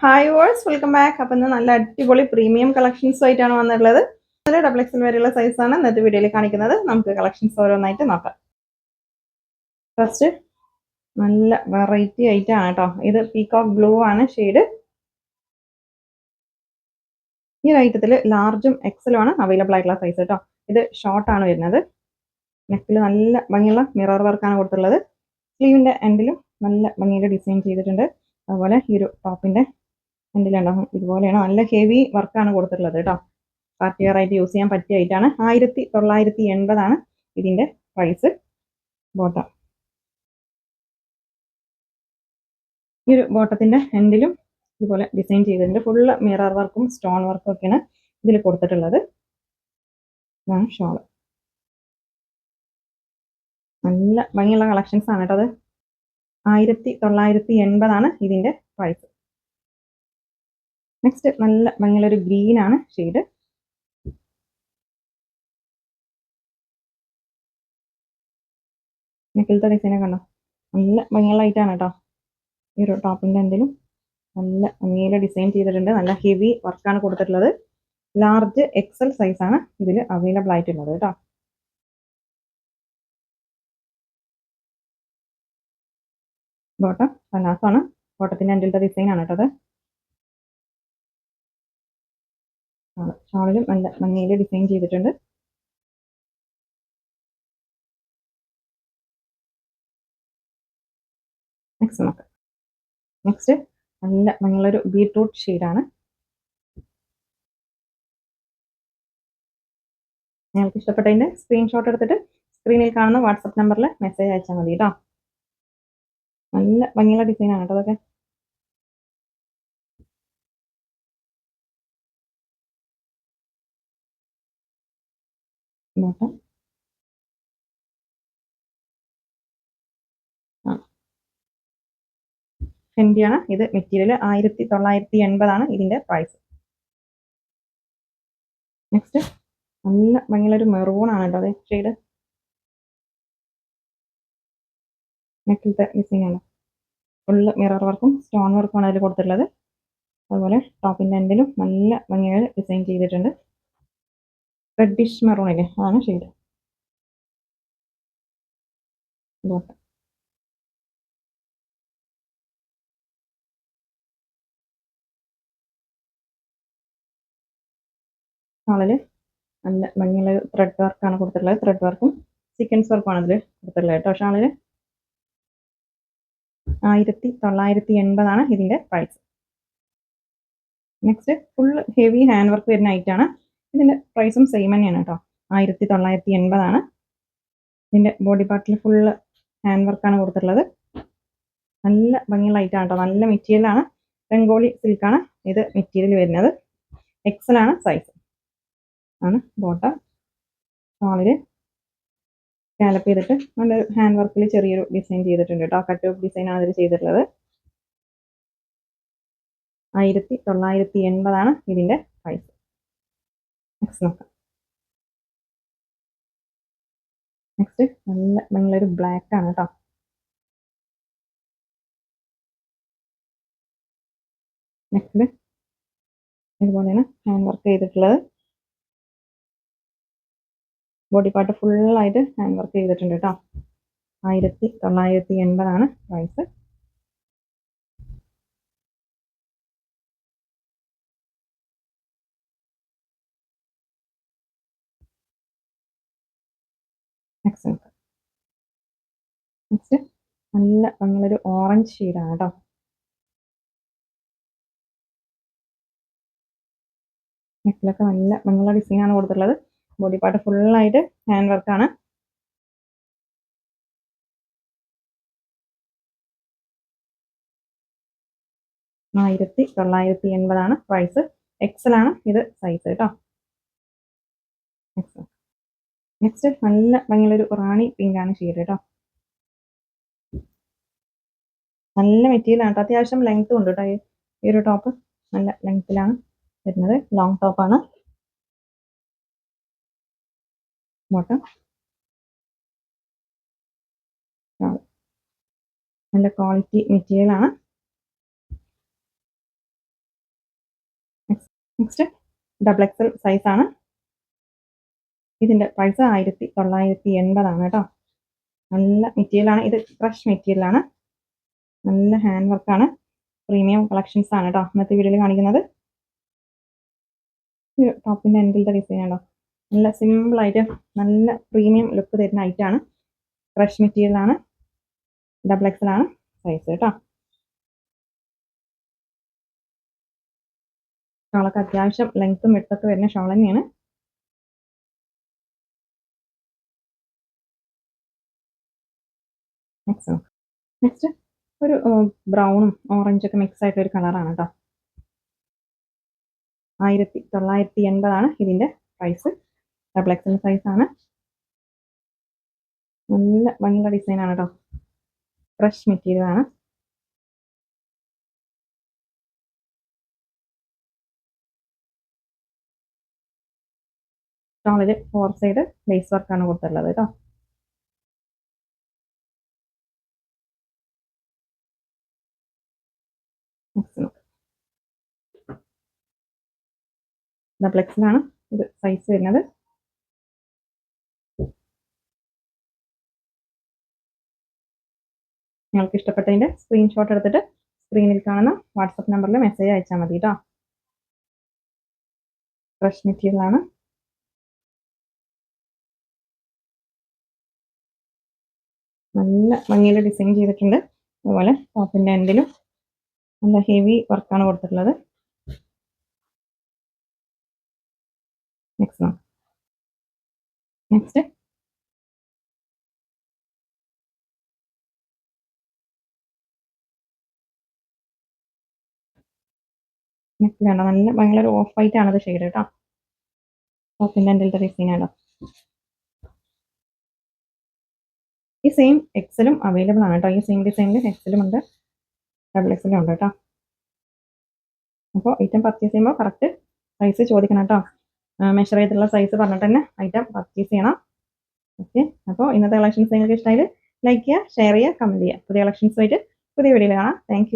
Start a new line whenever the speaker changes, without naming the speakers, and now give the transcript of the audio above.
Hi verse welcome back അപ്പം ഇന്ന് നല്ല അടിപൊളി പ്രീമിയം കളക്ഷൻസ് ആയിട്ടാണ് വന്നിട്ടുള്ളത്. നല്ല ഡബിൾ എക്സൽ വരെയുള്ള സൈസാണ് ഇന്നത്തെ വീഡിയോയിൽ കാണിക്കുന്നത്. നമുക്ക് കളക്ഷൻസ് ഓരോന്നായിട്ട് നോക്കാം. ഫസ്റ്റ് നല്ല വെറൈറ്റി ഐറ്റം ആണ് കേട്ടോ ഇത് പീകോക്ക് ബ്ലൂ ആണ് ഷെയ്ഡ് ഈ ഒരു ഐറ്റത്തിൽ ലാർജും എക്സലും ആണ് അവൈലബിൾ ആയിട്ടുള്ള സൈസ് കേട്ടോ ഇത് ഷോർട്ടാണ് വരുന്നത്. നെക്കിൽ നല്ല ഭംഗിയുള്ള മിറർ വർക്കാണ് കൊടുത്തിട്ടുള്ളത്. സ്ലീവിന്റെ എൻഡിലും നല്ല ഭംഗിയുടെ ഡിസൈൻ ചെയ്തിട്ടുണ്ട്. അതുപോലെ ഈ ഒരു ടോപ്പിന്റെ എൻഡിലുണ്ടാകും ഇതുപോലെയാണ്. നല്ല ഹെവി വർക്കാണ് കൊടുത്തിട്ടുള്ളത് കേട്ടോ. പാർട്ടി വെയർ ആയിട്ട് യൂസ് ചെയ്യാൻ പറ്റിയ ഐറ്റാണ് ആയിരത്തി തൊള്ളായിരത്തി എൺപതാണ് ഇതിന്റെ പ്രൈസ് ബോട്ടം ഈ ഒരു ബോട്ടത്തിന്റെ എൻഡിലും ഇതുപോലെ ഡിസൈൻ ചെയ്തിട്ടുണ്ട് ഫുള്ള് മിറർ വർക്കും സ്റ്റോൺ വർക്കും ഒക്കെയാണ് ഇതിൽ കൊടുത്തിട്ടുള്ളത്. ഇതാണ് ഷോൾ നല്ല ഭംഗിയുള്ള കളക്ഷൻസ് ആണ് കേട്ടോ അത്. ആയിരത്തി തൊള്ളായിരത്തി എൺപതാണ് ഇതിന്റെ പ്രൈസ് നെക്സ്റ്റ് നല്ല ഒരു ഗ്രീൻ ആണ് ഷെയ്ഡ് നെക്കിലത്തെ ഡിസൈനെ കണ്ടോ? നല്ല ഭംഗിയുള്ള ആണ് കേട്ടോ ഈ ഒരു ടോപ്പിന്റെ എന്തെങ്കിലും നല്ല ഭംഗിയിൽ ഡിസൈൻ ചെയ്തിട്ടുണ്ട്. നല്ല ഹെവി വർക്കാണ് കൊടുത്തിട്ടുള്ളത്. ലാർജ് എക്സൽ സൈസ് ആണ് ഇതിൽ അവൈലബിൾ ആയിട്ടുള്ളത് കേട്ടോ ബോട്ടം പലാസാണ് ബോട്ടത്തിന്റെ അണ്ടിലത്തെ ഡിസൈൻ ആണ് കേട്ടോ അത്. ഷാളിലും നല്ല ഭംഗിയിൽ ഡിസൈൻ ചെയ്തിട്ടുണ്ട്. നെക്സ്റ്റ് നമുക്ക് നെക്സ്റ്റ് നല്ല ഭംഗിയുള്ളൊരു ബീട്രൂട്ട് ഷെയ്ഡാണ്. നിങ്ങൾക്ക് ഇഷ്ടപ്പെട്ടതിന്റെ സ്ക്രീൻഷോട്ട് എടുത്തിട്ട് സ്ക്രീനിൽ കാണുന്ന വാട്സപ്പ് നമ്പറിൽ മെസ്സേജ് അയച്ചാൽ മതി കേട്ടോ നല്ല ഭംഗിയുള്ള ഡിസൈനാണ് കേട്ടോ അതൊക്കെ. നോക്കാം. ഫെൻഡിയാണ് ഇത് മെറ്റീരിയൽ ആയിരത്തി തൊള്ളായിരത്തി എൺപതാണ് ഇതിന്റെ പ്രൈസ് നെക്സ്റ്റ് നല്ല ഭംഗിയുള്ളൊരു മെറൂൺ ആണ് കേട്ടോ. അതെ ഷെയ്ഡ് നെക്കിലത്തെ ഡിസൈൻ ആണ്. ഫുള്ള് മിറർ വർക്കും സ്റ്റോൺ വർക്കും ആണ് അതിൽ കൊടുത്തിട്ടുള്ളത്. അതുപോലെ ടോപ്പിന്റെ എൻഡിലും നല്ല ഭംഗിയായി ഡിസൈൻ ചെയ്തിട്ടുണ്ട്. റെഡിഷ് മെറൂൺ ഇല്ലേ അതാണ് ഷെയ്ഡ് ആളിൽ നല്ല ഭംഗിയുള്ള ത്രെഡ് വർക്കാണ് കൊടുത്തിട്ടുള്ളത്. ത്രെഡ് വർക്കും സീക്വൻസ് വർക്കും ആണ് അതിൽ കൊടുത്തിട്ടുള്ളത് കേട്ടോ. ഷാളിൽ ആയിരത്തി തൊള്ളായിരത്തി എൺപതാണ് ഇതിന്റെ price next full heavy hand work വരുന്ന ഐറ്റാണ് ഇതിന്റെ പ്രൈസും സെയിം തന്നെയാണ് കേട്ടോ. ആയിരത്തി തൊള്ളായിരത്തി എൺപതാണ് ഇതിന്റെ ബോഡി പാർട്ടിൽ ഫുള്ള് ഹാൻഡ് വർക്കാണ് കൊടുത്തിട്ടുള്ളത്. നല്ല ഭംഗിയുള്ള ഐറ്റാണ് കേട്ടോ. നല്ല മെറ്റീരിയലാണ് ബംഗോളി സിൽക്കാണ് ഇത് മെറ്റീരിയൽ വരുന്നത്. എക്സലാണ് സൈസ് ആണ് ബോട്ട ഷോളിൽ സ്കാലപ്പ് ചെയ്തിട്ട് നല്ല ഹാൻഡ് വർക്കിൽ ചെറിയൊരു ഡിസൈൻ ചെയ്തിട്ടുണ്ട് കേട്ടോ. കട്ട് ഓഫ് ഡിസൈൻ ആണ് ഇതിൽ ചെയ്തിട്ടുള്ളത്. ആയിരത്തി തൊള്ളായിരത്തി എൺപതാണ് ഇതിന്റെ പ്രൈസ് നെക്സ്റ്റ് നോക്കാം നെക്സ്റ്റ് നല്ല നല്ലൊരു ബ്ലാക്ക് ആണ് കേട്ടോ നെക്സ്റ്റ് ഇതുപോലെയാണ് ഹാൻഡ് വർക്ക് ചെയ്തിട്ടുള്ളത്. ബോഡി പാർട്ട് ഫുള്ളായിട്ട് ഹാൻഡ് വർക്ക് ചെയ്തിട്ടുണ്ട് കേട്ടോ ആയിരത്തി തൊള്ളായിരത്തി എൺപതാണ് പ്രൈസ് നെക്സ്റ്റ് നെക്സ്റ്റ് നല്ല ഭംഗിയുള്ളൊരു ഓറഞ്ച് ഷെയ്ഡാണ് കേട്ടോ നെക്കിലൊക്കെ നല്ല ഭംഗിയുള്ള ഡിസൈനാണ് കൊടുത്തിട്ടുള്ളത്. ബോഡി പാർട്ട് ഫുള്ളായിട്ട് ഹാൻഡ് വർക്കാണ് ആയിരത്തി തൊള്ളായിരത്തി എൺപതാണ് പ്രൈസ് എക്സലാണ് ആണ് ഇത് സൈസ് കേട്ടോ നെക്സ്റ്റ് നല്ല ഭംഗിയുള്ളൊരു റാണി ആണ് ഷെയ്ഡ് കേട്ടോ നല്ല മെറ്റീരിയൽ ആണ് അത്യാവശ്യം ലെങ്ത്തും ഉണ്ട് കേട്ടോ ഈ ഒരു ടോപ്പ് നല്ല ലെങ്ത്തിലാണ് വരുന്നത്. ലോങ് ടോപ്പാണ് ബോട്ടം നല്ല ക്വാളിറ്റി മെറ്റീരിയൽ ആണ്. നെക്സ്റ്റ് ഡബിൾ എക്സൽ സൈസാണ് ഇതിന്റെ പ്രൈസ് ആയിരത്തി തൊള്ളായിരത്തി എൺപതാണ് കേട്ടോ. നല്ല മെറ്റീരിയലാണ് ഇത് ഫ്രഷ് മെറ്റീരിയലാണ് നല്ല ഹാൻഡ് വർക്കാണ് പ്രീമിയം കളക്ഷൻസ് ആണ് കേട്ടോ ഇന്നത്തെ വീഡിയോയിൽ കാണിക്കുന്നത്. ടോപ്പിന്റെ എൻഡിലത്തെ ഡിസൈൻ ആണോ? നല്ല സിമ്പിളായിട്ട് നല്ല പ്രീമിയം ലുക്ക് തരുന്ന ഐറ്റാണ് ഫ്രഷ് മെറ്റീരിയലാണ് ഡബിൾ എക്സലാണ് സൈസ് കേട്ടോ. ഷോളൊക്കെ അത്യാവശ്യം ലെങ്ത്തും വിട്ടൊക്കെ വരുന്ന ഷോൾ തന്നെയാണ്. നെക്സ്റ്റ് നെക്സ്റ്റ് ഒരു ബ്രൗണും ഓറഞ്ചും ഒക്കെ മിക്സ് ആയിട്ടുള്ള ഒരു കളറാണ് കേട്ടോ ആയിരത്തി തൊള്ളായിരത്തി എൺപതാണ് ഇതിന്റെ പ്രൈസ് ഡബിൾ എക്സൽ സൈസാണ് നല്ല ഭംഗിയുള്ള ഡിസൈനാണ് കേട്ടോ ഫ്രഷ് മെറ്റീരിയൽ ആണ്. ഫോർ സൈഡ് ലേസ് വർക്കാണ് കൊടുത്തിട്ടുള്ളത് കേട്ടോ ഡബിൾ എക്സിലാണ് ഇത് സൈസ് വരുന്നത്. നിങ്ങൾക്ക് ഇഷ്ടപ്പെട്ടതിന്റെ സ്ക്രീൻഷോട്ട് എടുത്തിട്ട് സ്ക്രീനിൽ കാണുന്ന വാട്സപ്പ് നമ്പറിൽ മെസ്സേജ് അയച്ചാൽ മതി കേട്ടോ ഫ്രഷ് മെറ്റീരിയലാണ് നല്ല ഭംഗിയിൽ ഡിസൈൻ ചെയ്തിട്ടുണ്ട്. അതുപോലെ ടോപ്പിന്റെ എൻഡിലും നല്ല ഹെവി വർക്കാണ് കൊടുത്തിട്ടുള്ളത് നെക്സ്റ്റ് നെക്സ്റ്റ് വേണ്ട നല്ല ഭയങ്കര ഓഫ് വൈറ്റ് ആണ് ഇത് ഷെയ്ഡ് കേട്ടോ ടോപ്പിന്റെ എൻഡിലത്തെ ഡിസൈൻ ആണോ ഈ സെയിം എക്സലും അവൈലബിൾ ആണ് കേട്ടോ. ഈ സെയിം ഡിസൈനിൽ എക്സലും ഉണ്ട്. ഡബിൾ എക്സലും ഉണ്ട് കേട്ടോ. അപ്പോൾ ഐറ്റം പർച്ചേസ് ചെയ്യുമ്പോൾ കറക്റ്റ് പ്രൈസ് ചോദിക്കണം കേട്ടോ. മെഷർ ചെയ്തിട്ടുള്ള സൈസ് പറഞ്ഞിട്ട് തന്നെ ഐറ്റം പർച്ചേസ് ചെയ്യണം. ഓക്കെ അപ്പോൾ ഇന്നത്തെ കളക്ഷൻസ് നിങ്ങൾക്ക് ഇഷ്ടമായാൽ ലൈക്ക് ചെയ്യുക ഷെയർ ചെയ്യുക കമന്റ് ചെയ്യുക. പുതിയ കളക്ഷൻസുമായിട്ട് പുതിയ വീഡിയോയിൽ കാണാം. താങ്ക്